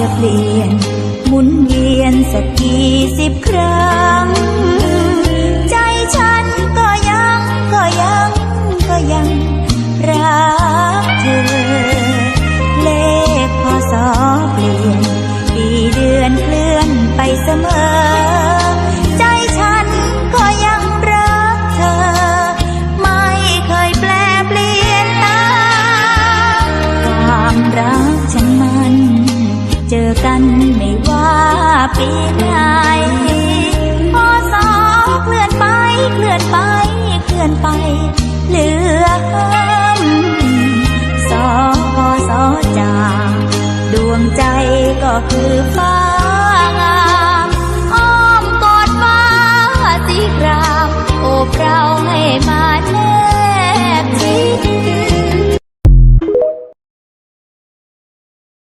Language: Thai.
จะเปลี่ยน หมุนเวียนสักกี่สิบครั้ง ใจฉันก็ยังก็ยังก็ยังรักเธอ เลขพอสอเปลี่ยน ปีเดือนเคลื่อนไปเสมอ เจอกันไม่ว่าปีไหนพอสอเคลื่อนไป เคลื่อนไป เคลื่อนไป เหลือสอพอสอจากดวงใจก็คือฟ้าอ้อมกอดฟ้าสิครามโอบเราให้มา